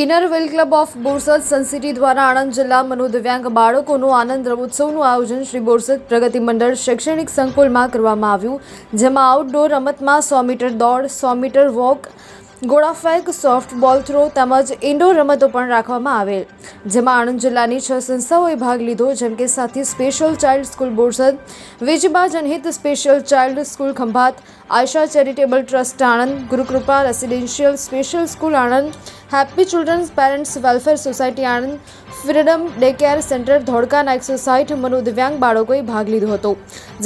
Inner wheel club of Borsad Suncity દ્વારા આણંદ જિલ્લા મનોદિવ્યાંગ બાળકોનું આનંદ રમોત્સવનું આયોજન શ્રી બોરસદ પ્રગતિ મંડળ શૈક્ષણિક સંકુલમાં કરવામાં આવ્યું, જેમાં આઉટડોર રમતમાં સો મીટર દોડ, સો મીટર વોક ગોળાફેંક, સોફ્ટબોલ થ્રો તેમજ ઇન્ડોર રમતો પણ રાખવામાં આવેલ. જેમાં આણંદ જિલ્લાની છ સંસ્થાઓએ ભાગ લીધો, જેમ કે Saathi special child school Borsad Vijba Janhit special child school Khambhat Ayesha charitable trust Anand, Gurukrupa residential special school Anand, happy children's parents welfare society Anand, freedom day care centre ધોળકાના એકસો સાઠ મનોદિવ્યાંગ બાળકોએ ભાગ લીધો હતો.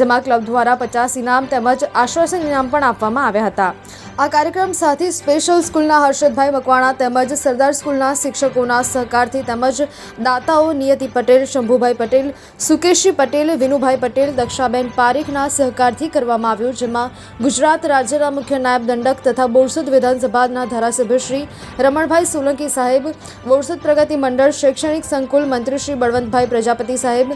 જેમાં ક્લબ દ્વારા પચાસ ઇનામ તેમજ આશ્વાસન ઇનામ પણ આપવામાં આવ્યા હતા. આ કાર્યક્રમ સાથે સ્પેશિયલ સ્કૂલના હર્ષદભાઈ મકવાણા તેમજ સરદાર સ્કૂલના શિક્ષકોના સહકારથી તેમજ દાતાઓ નિયતિ પટેલ, શંભુભાઈ પટેલ સુકેશજી પટેલ, વિનુભાઈ પટેલ, દક્ષાબેન પારેખના સહકારથી કરવામાં આવ્યું, જેમાં ગુજરાત રાજ્યના મુખ્ય નાયબ દંડક તથા બોરસદ વિધાનસભાના ધારાસભ્ય શ્રી રમણભાઈ સોલંકી સાહેબ, બોરસદ પ્રગતિ મંડળ શૈક્ષણિક સંકુલ મંત્રી શ્રી બળવંતભાઈ પ્રજાપતિ સાહેબ,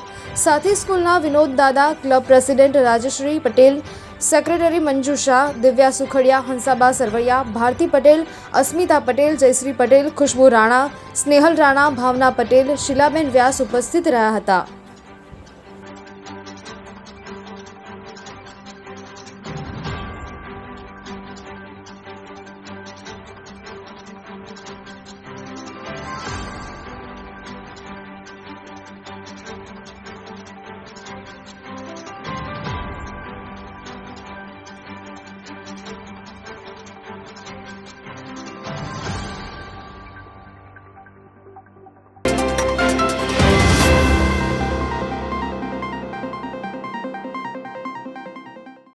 સાથી સ્કૂલના Vinod Dada, club president Rajshree Patel secretary Manju Shah Divya Sukhadia Hansaba Sarvaiya Bharati Patel Asmita Patel Jayshree Patel Khushbu Rana Snehal Rana Bhavna Patel Shilaben Vyas ઉપસ્થિત રહ્યા હતા